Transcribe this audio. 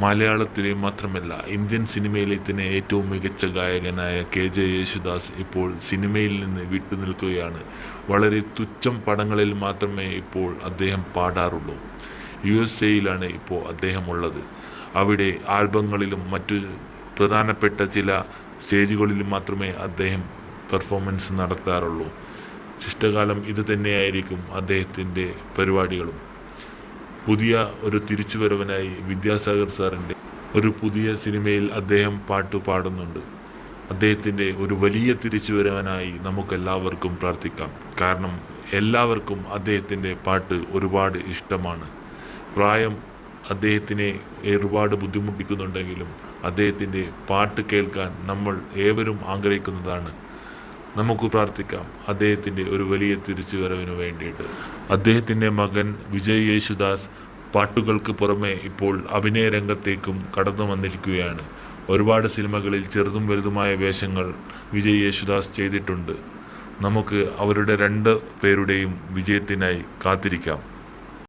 മലയാളത്തിലെ മാത്രമല്ല ഇന്ത്യൻ സിനിമയിലെ തന്നെ ഏറ്റവും മികച്ച ഗായകനായ കെ ജെ യേശുദാസ് ഇപ്പോൾ സിനിമയിൽ നിന്ന് വിട്ടുനിൽക്കുകയാണ്. വളരെ തുച്ഛം പടങ്ങളിൽ മാത്രമേ ഇപ്പോൾ അദ്ദേഹം പാടാറുള്ളൂ. യു എസ് എയിലാണ് ഇപ്പോൾ അദ്ദേഹമുള്ളത്. അവിടെ ആൽബങ്ങളിലും മറ്റു പ്രധാനപ്പെട്ട ചില സ്റ്റേജുകളിലും മാത്രമേ അദ്ദേഹം പെർഫോമൻസ് നടത്താറുള്ളൂ. ശിഷ്ടകാലം ഇത് തന്നെയായിരിക്കും അദ്ദേഹത്തിന്റെ പരിപാടികളും. പുതിയ ഒരു തിരിച്ചുവരവനായി വിദ്യാസാഗർ സാറിന്റെ ഒരു പുതിയ സിനിമയിൽ അദ്ദേഹം പാട്ട് പാടുന്നുണ്ട്. അദ്ദേഹത്തിന്റെ ഒരു വലിയ തിരിച്ചുവരവനായി നമുക്കെല്ലാവർക്കും പ്രാർത്ഥിക്കാം. കാരണം എല്ലാവർക്കും അദ്ദേഹത്തിന്റെ പാട്ട് ഒരുപാട് ഇഷ്ടമാണ്. പ്രായം അദ്ദേഹത്തിനെ ഒരുപാട് ബുദ്ധിമുട്ടിക്കുന്നുണ്ടെങ്കിലും അദ്ദേഹത്തിന്റെ പാട്ട് കേൾക്കാൻ നമ്മൾ ഏവരും ആഗ്രഹിക്കുന്നതാണ്. നമുക്ക് പ്രാർത്ഥിക്കാം. അദ്ദേഹത്തിന്റെ ഒരു വലിയ തിരിച്ചുവരവിന് വേണ്ടിയിട്ട്. അദ്ദേഹത്തിന്റെ മകൻ വിജയ് യേശുദാസ് പാട്ടുകൾക്ക് പുറമെ ഇപ്പോൾ അഭിനയ രംഗത്തേക്കും കടന്നു വന്നിരിക്കുകയാണ്. ഒരുപാട് സിനിമകളിൽ ചെറുതും വലുതുമായ വേഷങ്ങൾ വിജയ് യേശുദാസ് ചെയ്തിട്ടുണ്ട്. നമുക്ക് അവരുടെ രണ്ട് പേരുടെയും വിജയത്തിനായി കാത്തിരിക്കാം.